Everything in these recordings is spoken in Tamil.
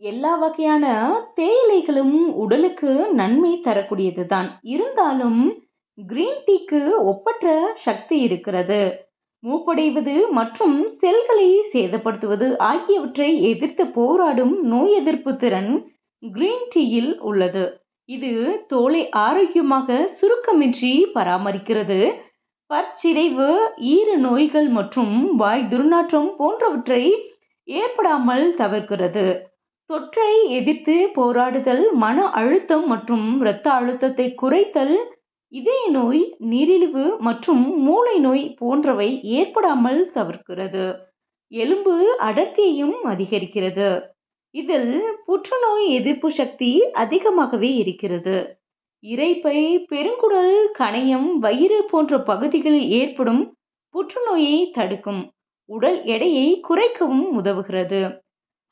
எல்லா வகையான தேயிலைகளும் உடலுக்கு நன்மை தரக்கூடியது தான் இருந்தாலும் கிரீன் டீக்கு ஒப்பற்ற சக்தி இருக்கிறது. மூப்படைவது மற்றும் செல்களை சேதப்படுத்துவது ஆகியவற்றை எதிர்த்து போராடும் நோய் எதிர்ப்பு திறன் கிரீன் டீயில் உள்ளது. இது தோலை ஆரோக்கியமாக சுருக்கமின்றி பராமரிக்கிறது. பற்சிதைவு ஈர நோய்கள் மற்றும் வாய் துர்நாற்றம் போன்றவற்றை ஏற்படாமல் தவிர்க்கிறது. தொற்றை எதிர்த்து போராடுதல் மன அழுத்தம் மற்றும் இரத்த அழுத்தத்தை குறைத்தல் இதய நோய் நீரிழிவு மற்றும் மூளை நோய் போன்றவை ஏற்படாமல் தவிர்க்கிறது. எலும்பு அடர்த்தியையும் அதிகரிக்கிறது. இதில் புற்றுநோய் எதிர்ப்பு சக்தி அதிகமாகவே இருக்கிறது. இறைப்பை பெருங்குடல் கணையம் வயிறு போன்ற பகுதிகளில் ஏற்படும் புற்றுநோயை தடுக்கும். உடல் எடையை குறைக்கவும் உதவுகிறது.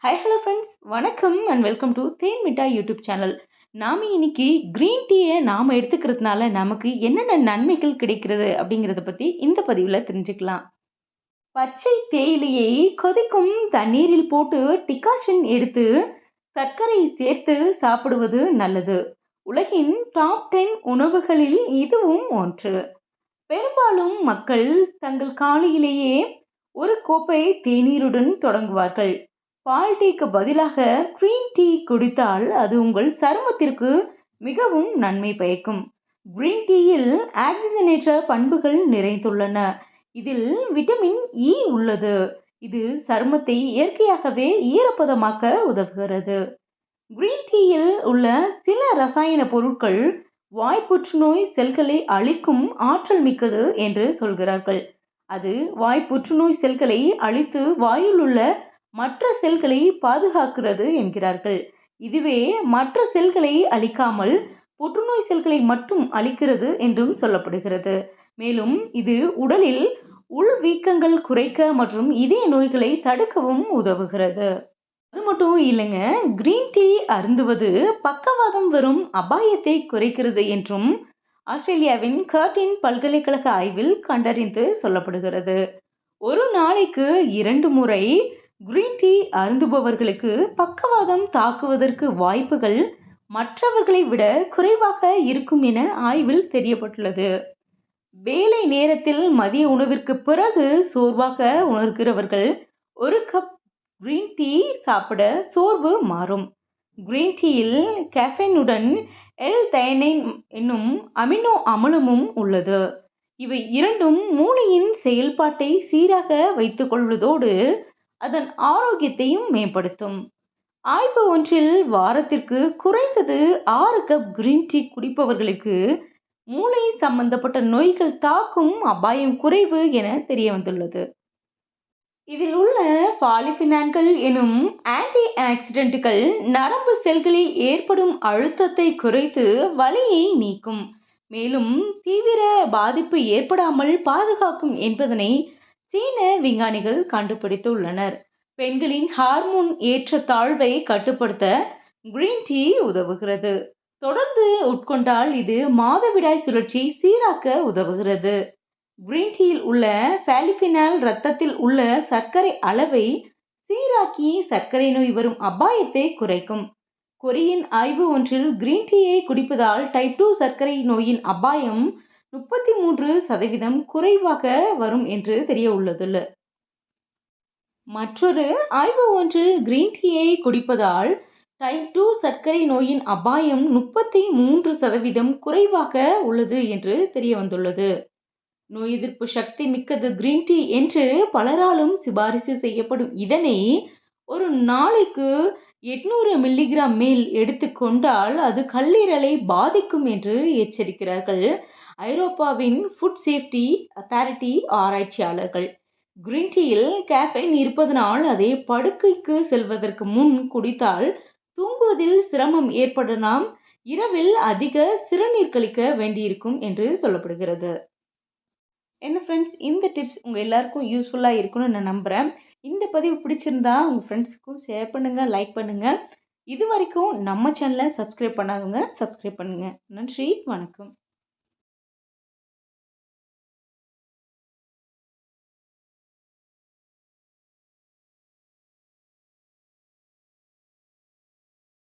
ஹை ஹலோ ஃப்ரெண்ட்ஸ் வணக்கம் and welcome to Then Mittai YouTube channel நாம் இன்னைக்கு க்ரீன் டீயை நாம் எடுத்துக்கிறதுனால நமக்கு என்னென்ன நன்மைகள் கிடைக்கிறது அப்படிங்கிறத பற்றி இந்த பதிவில் தெரிஞ்சுக்கலாம். பச்சை தேயிலையை கொதிக்கும் தண்ணீரில் போட்டு டிகாஷன் எடுத்து சர்க்கரை சேர்த்து சாப்பிடுவது நல்லது. உலகின் டாப் டென் உணவுகளில் இதுவும் ஒன்று. பெரும்பாலும் மக்கள் தங்கள் காலையிலேயே ஒரு கோப்பை தேநீருடன் தொடங்குவார்கள். பால் டீக்கு பதிலாக க்ரீன் டீ குடித்தால் அது உங்கள் சருமத்திற்கு மிகவும் நன்மை பயக்கும். கிரீன் டீயில் ஆக்சிஜனேற்ற பண்புகள் நிறைந்துள்ளன. இதில் விட்டமின் இ e உள்ளது. இது சருமத்தை இயற்கையாகவே ஈரப்பதமாக்க உதவுகிறது. கிரீன் டீயில் உள்ள சில ரசாயன பொருட்கள் வாய் புற்றுநோய் செல்களை அழிக்கும் ஆற்றல் மிக்கது என்று சொல்கிறார்கள். அது வாய் புற்றுநோய் செல்களை அழித்து வாயில் உள்ள மற்ற செல்களை பாதுகாக்கிறது என்கிறார்கள். இதுவே மற்ற செல்களை அழிக்காமல் புற்றுநோய் செல்களை மட்டும் அழிக்கிறது என்றும் சொல்லப்படுகிறது. மேலும் இது உடலில் உள் வீக்கங்கள் குறைக்க மற்றும் இதய நோய்களை தடுக்கவும் உதவுகிறது. அது மட்டும் இல்லைங்க கிரீன் டீ அருந்துவது பக்கவாதம் வரும் அபாயத்தை குறைக்கிறது என்றும் ஆஸ்திரேலியாவின் கர்டின் பல்கலைக்கழக ஆய்வில் கண்டறிந்து சொல்லப்படுகிறது. ஒரு நாளைக்கு இரண்டு முறை கிரீன் டீ அருந்துபவர்களுக்கு பக்கவாதம் தாக்குவதற்கு வாய்ப்புகள் மற்றவர்களை விட குறைவாக இருக்கும் என ஆய்வில் தெரியப்பட்டுள்ளது. வேலை நேரத்தில் மதிய உணவிற்கு பிறகு சோர்வாக உணர்கிறவர்கள் ஒரு கப் கிரீன் டீ சாப்பிட சோர்வு மாறும். கிரீன் டீயில் கேஃபைனுடன் எல் தயனைன் என்னும் அமினோ அமிலமும் உள்ளது. இவை இரண்டும் மூளையின் செயல்பாட்டை சீராக வைத்துக்கொள்வதோடு அதன் ஆரோக்கியத்தையும் மேம்படுத்தும். ஆய்வு ஒன்றில் வாரத்திற்கு குறைந்தது ஆறு கப் கிரீன் டீ குடிப்பவர்களுக்கு மூளை சம்பந்தப்பட்ட நோய்கள் தாக்கும் அபாயம் குறைவு என தெரிய வந்துள்ளது இதில் உள்ள பாலிஃபினான்கள் எனும் ஆன்டி ஆக்சிடென்ட்டுகள் நரம்பு செல்களில் ஏற்படும் அழுத்தத்தை குறைத்து வலியை நீக்கும். மேலும் தீவிர பாதிப்பு ஏற்படாமல் பாதுகாக்கும் என்பதனை சீன விஞ்ஞானிகள் கண்டுபிடித்துள்ளனர். பெண்களின் ஹார்மோன் ஏற்ற தாழ்வை கட்டுப்படுத்த கிரீன் டீ உதவுகிறது. தொடர்ந்து உட்கொண்டால் இது மாதவிடாய் சுழற்சி சீராக்க உதவுகிறது. கிரீன் டீயில் உள்ள ஃபேலிஃபினால் ரத்தத்தில் உள்ள சர்க்கரை அளவை சீராக்கி சர்க்கரை நோய் வரும் அபாயத்தை குறைக்கும். கொரியின் ஆய்வு ஒன்றில் கிரீன் டீயை குடிப்பதால் டைப் டூ சர்க்கரை நோயின் அபாயம் முப்பத்தி மூன்று சதவீதம் குறைவாக வரும் என்று தெரிய உள்ளது மற்றொரு ஆய்வு ஒன்றில் கிரீன் டீயை குடிப்பதால் டைப் டூ சர்க்கரை நோயின் அபாயம் முப்பத்தி மூன்று சதவீதம் குறைவாக உள்ளது என்று தெரிய வந்துள்ளது நோய் எதிர்ப்பு சக்தி மிக்கது கிரீன் டீ என்று பலராலும் சிபாரிசு செய்யப்படும் இதனை ஒரு நாளைக்கு எட்நூறு மில்லிகிராம் மேல் எடுத்துக்கொண்டால் அது கல்லீரலை பாதிக்கும் என்று எச்சரிக்கிறார்கள். ஐரோப்பாவின் ஃபுட் சேஃப்டி அத்தாரிட்டி ஆராய்ச்சியாளர்கள். கிரீன் டீயில் கேஃபைன் இருப்பதனால் அதை படுக்கைக்கு செல்வதற்கு முன் குடித்தால் தூங்குவதில் சிரமம் ஏற்படலாம். இரவில் அதிக சிறுநீர் கழிக்க வேண்டியிருக்கும் என்று சொல்லப்படுகிறது. என்ன ஃப்ரெண்ட்ஸ் இந்த டிப்ஸ் உங்கள் எல்லாருக்கும் யூஸ்ஃபுல்லாக இருக்கும்னு நான் நம்புகிறேன் இந்த பதிவு பிடிச்சிருந்தா உங்கள் ஃப்ரெண்ட்ஸுக்கும் ஷேர் பண்ணுங்கள் லைக் பண்ணுங்கள் இது வரைக்கும் நம்ம சேனலை சப்ஸ்கிரைப் பண்ணாதவங்க சப்ஸ்கிரைப் பண்ணுங்கள் நன்றி வணக்கம்.